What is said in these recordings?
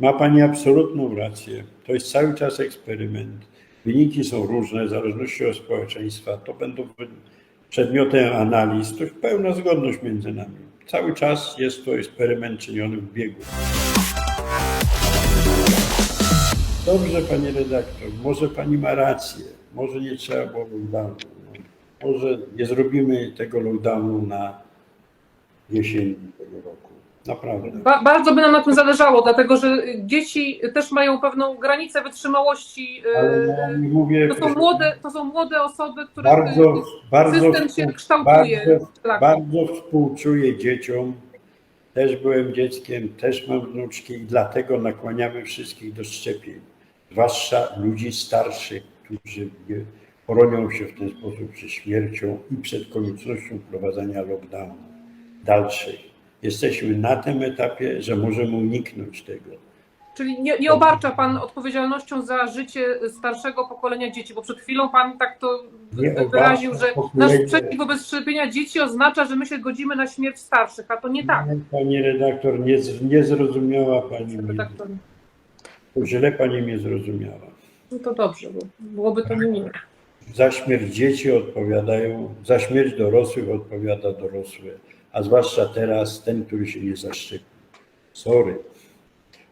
Ma Pani absolutną rację. To jest cały czas eksperyment. Wyniki są różne w zależności od społeczeństwa. To będą przedmiotem analiz. To jest pełna zgodność między nami. Cały czas jest to eksperyment czyniony w biegu. Dobrze, Pani redaktor, może Pani ma rację. Może nie trzeba było lockdownu. Może nie zrobimy tego lockdownu na jesień tego roku. Naprawdę. Ba bardzo by nam na tym zależało, dlatego że dzieci też mają pewną granicę wytrzymałości. e, Ale ja mówię. To są młode, to są młode osoby, które Bardzo, bardzo, system się kształtuje. bardzo, Tak. bardzo współczuję dzieciom. Też byłem dzieckiem, też mam wnuczki i dlatego nakłaniamy wszystkich do szczepień. Zwłaszcza ludzi starszych, którzy nie poronią się w ten sposób przed śmiercią i przed koniecznością wprowadzania lockdownu dalszych. Jesteśmy na tym etapie, że możemy uniknąć tego. Czyli nie, nie obarcza Pan odpowiedzialnością za życie starszego pokolenia dzieci, bo przed chwilą Pan tak to Nie wy- wyraził, że nasz sprzeciw wobec szczepienia dzieci oznacza, że my się godzimy na śmierć starszych, a to nie tak. Pani redaktor, nie, nie zrozumiała Pani mnie. tak źle Pani mnie zrozumiała. no to dobrze, bo byłoby to niemiłe. Za śmierć dzieci odpowiadają, za śmierć dorosłych odpowiada dorosły, a zwłaszcza teraz ten, który się nie zaszczepił. Sorry.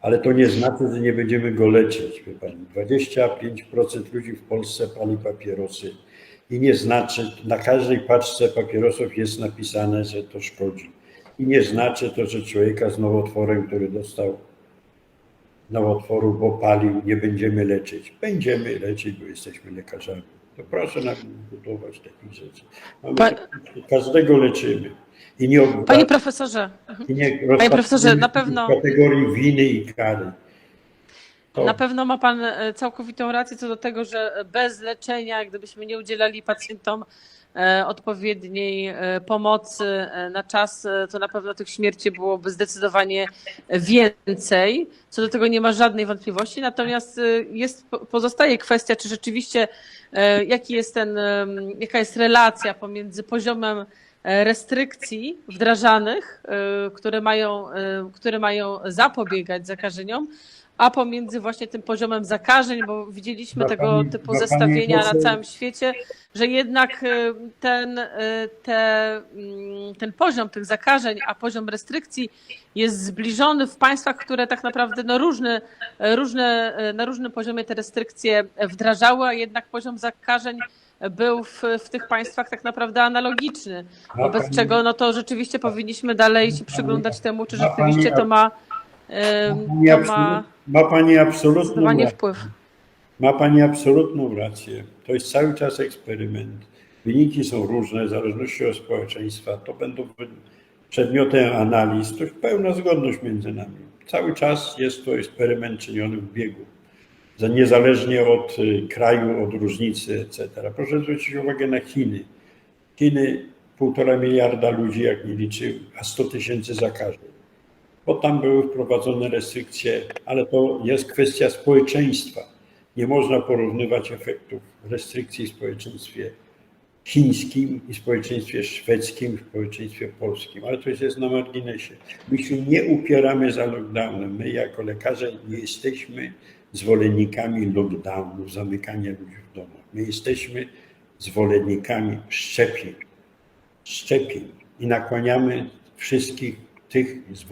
Ale to nie znaczy, że nie będziemy go leczyć, wie pani. 25% ludzi w Polsce pali papierosy i nie znaczy, na każdej paczce papierosów jest napisane, że to szkodzi. I nie znaczy to, że człowieka z nowotworem, który dostał nowotworu, bo palił, nie będziemy leczyć. Będziemy leczyć, bo jesteśmy lekarzami. To proszę nam budować takich rzeczy. Pa- Każdego leczymy. I nie, Panie profesorze, i nie profesorze, na pewno- kategorii winy i kary. Na pewno ma Pan e, całkowitą rację co do tego, że bez leczenia, gdybyśmy nie udzielali pacjentom e, odpowiedniej e, pomocy na czas, to na pewno tych śmierci byłoby zdecydowanie więcej. Co do tego nie ma żadnej wątpliwości. Natomiast jest, pozostaje kwestia, czy rzeczywiście jaki jest ten, jaka jest relacja pomiędzy poziomem restrykcji wdrażanych, które mają, które mają zapobiegać zakażeniom, a pomiędzy właśnie tym poziomem zakażeń, bo widzieliśmy tego typu zestawienia na całym świecie, że jednak e, ten, e, te, mm, ten poziom tych zakażeń, a poziom restrykcji jest zbliżony w państwach, które tak naprawdę no różne, różne, e, na różnym poziomie te restrykcje wdrażały, a jednak poziom zakażeń był w, w tych państwach tak naprawdę analogiczny. Wobec czego no to rzeczywiście powinniśmy dalej się przyglądać temu, czy rzeczywiście to ma, to ma ma Pani absolutną rację. wpływ. Ma Pani absolutną rację. To jest cały czas eksperyment. Wyniki są różne w zależności od społeczeństwa. To będą przedmiotem analiz. To jest pełna zgodność między nami. Cały czas jest to eksperyment czyniony w biegu. Za niezależnie od y, kraju, od różnicy, etc. Proszę zwrócić uwagę na Chiny. Chiny półtora miliarda ludzi, jak nie liczy, a 100 tysięcy zakażeń bo tam były wprowadzone restrykcje, ale to jest kwestia społeczeństwa. Nie można porównywać efektów restrykcji w społeczeństwie chińskim i społeczeństwie szwedzkim, społeczeństwie polskim, ale to jest na marginesie. My się nie upieramy za lockdownem. My jako lekarze nie jesteśmy zwolennikami lockdownu, zamykania ludzi w domach. My jesteśmy zwolennikami szczepień. Szczepień i nakłaniamy wszystkich tych, zwłaszcza